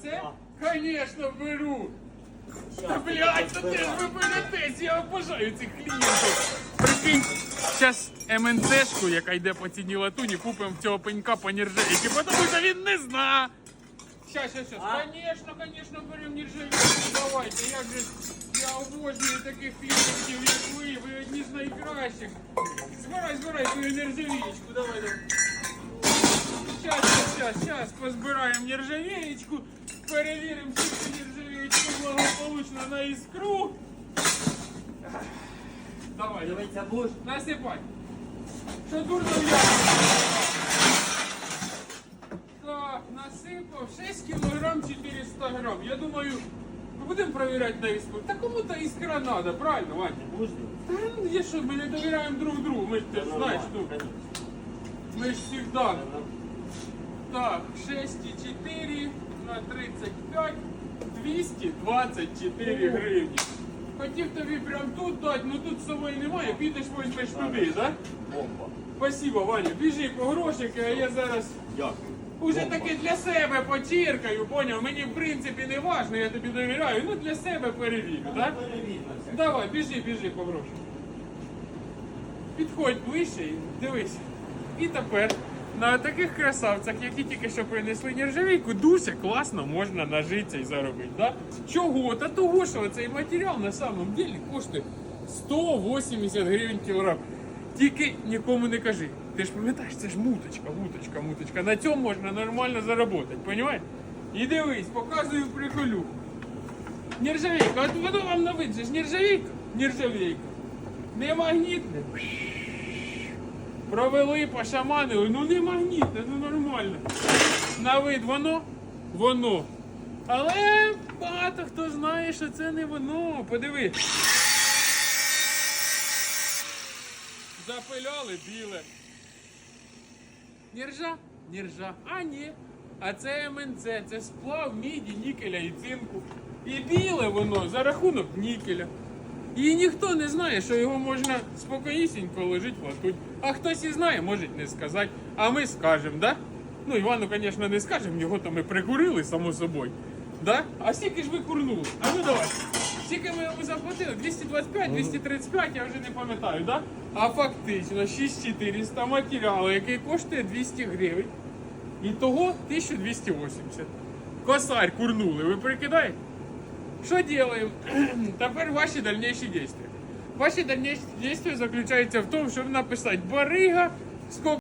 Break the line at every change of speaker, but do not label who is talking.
Оце? Конечно, беру. Та блядь, та ти ж ви беретесь, я обожаю цих клієнтів. Прикинь, зараз МНЦшку, яка йде по ціні латуні, купимо в цього пенька по нержавійки, тому що він не зна. Щас, щас, щас. Конечно, конечно, беремо нержавійку. Давайте, як же я обожнюю таких клієнтів, як ви, ви одні з найкращих. Збирай, збирай свою нержавієчку, давай, давай. Сейчас, сейчас, сейчас позбираємо нержавеечку, перевіримо, чи нержавеечку благополучно на іскру. Давай.
Дивиться будеш?
Насипай. Що дурно я? Так, насипав 6 кілограм 400 грам. Я думаю, ми будемо перевіряти на іскру. Та кому та іскра треба, правильно, Ваня?
Будеш?
Та ну, є що, ми не довіряємо друг другу, ми ж ти знаєш, ну, ми ж завжди. Так, 6,4 на 35, 224 гривні. Хотів тобі прям тут дати, ну тут з собою немає, підеш візьмеш туди, так?
Бомба.
Спасибо, Ваня. Біжи по грошики, а я зараз
Дякую.
уже таки для себе почіркаю, поняв? Мені в принципі не важно, я тобі довіряю, ну для себе перевірю, так?
Перевірно.
Давай, біжи, біжи по гроші. Підходь ближче і дивись. І тепер на таких красавцях, які тільки що принесли нержавійку, дуже класно можна нажитися і заробити. Да? Чого? Та того, що цей матеріал на самом деле коштує 180 гривень кілограм. Тільки нікому не кажи. Ти ж пам'ятаєш, це ж муточка, муточка, муточка. На цьому можна нормально заробити, розумієш? І дивись, показую приколюху. Нержавейка, от воно вам на вид же ж нержавейка? Нержавейка. Не магнітне. Провели, пошаманили, ну не магнітне, ну нормально. На вид воно, воно. Але багато хто знає, що це не воно. Подиви. Запиляли біле. Нержа? Нержа. А ні. А це МНЦ, це сплав міді, нікеля і цинку. І біле воно за рахунок нікеля. І ніхто не знає, що його можна спокійнісінько ложити в. А хтось і знає, може не сказати. А ми скажемо, да? Ну, Івану, звісно, не скажемо, його то ми прикурили, само собою. Да? А скільки ж ви курнули? А ну давай. Скільки ми йому заплатили? 225, 235, я вже не пам'ятаю, да? А фактично 6400 матеріалу, який коштує 200 гривень. І того 1280. Косарь курнули, ви прикидаєте? Что делаем? Теперь ваши дальнейшие действия. Ваши дальнейшие действия заключаются в том, чтобы написать барыга, сколько